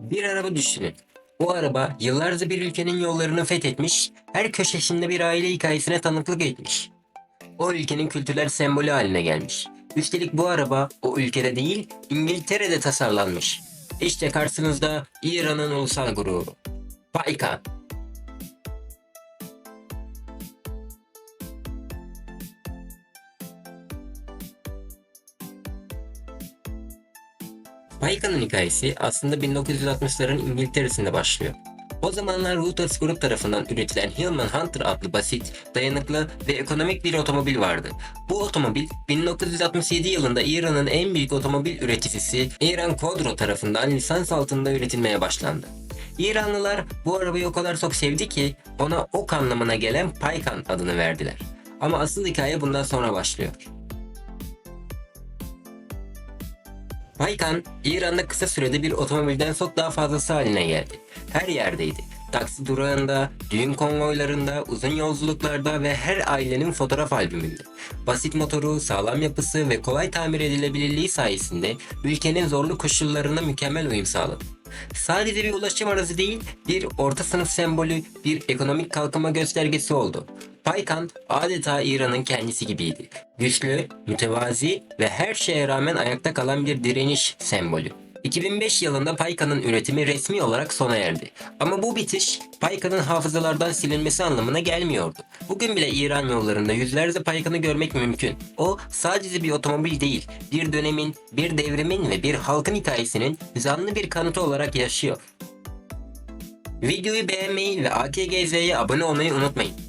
Bir araba düşünün. Bu araba yıllarca bir ülkenin yollarını fethetmiş, her köşesinde bir aile hikayesine tanıklık etmiş. O ülkenin kültürel sembolü haline gelmiş. Üstelik bu araba o ülkede değil, İngiltere'de tasarlanmış. İşte karşınızda İran'ın ulusal gururu. Baykan. Baykan'ın hikayesi aslında 1960'ların İngiltere'sinde başlıyor. O zamanlar Reuters Group tarafından üretilen Hillman Hunter adlı basit, dayanıklı ve ekonomik bir otomobil vardı. Bu otomobil 1967 yılında İran'ın en büyük otomobil üreticisi İran Kodro tarafından lisans altında üretilmeye başlandı. İranlılar bu arabayı o kadar çok sevdi ki ona ok anlamına gelen Paykan adını verdiler. Ama asıl hikaye bundan sonra başlıyor. Baykan, İran'da kısa sürede bir otomobilden çok daha fazlası haline geldi. Her yerdeydi. Taksi durağında, düğün konvoylarında, uzun yolculuklarda ve her ailenin fotoğraf albümünde. Basit motoru, sağlam yapısı ve kolay tamir edilebilirliği sayesinde ülkenin zorlu koşullarına mükemmel uyum sağladı. Sadece bir ulaşım aracı değil, bir orta sınıf sembolü, bir ekonomik kalkınma göstergesi oldu. Baykan adeta İran'ın kendisi gibiydi. Güçlü, mütevazi ve her şeye rağmen ayakta kalan bir direniş sembolü. 2005 yılında Paykan'ın üretimi resmi olarak sona erdi. Ama bu bitiş Paykan'ın hafızalardan silinmesi anlamına gelmiyordu. Bugün bile İran yollarında yüzlerce Paykan'ı görmek mümkün. O sadece bir otomobil değil, bir dönemin, bir devrimin ve bir halkın hikayesinin canlı bir kanıtı olarak yaşıyor. Videoyu beğenmeyi ve AKGZ'ye abone olmayı unutmayın.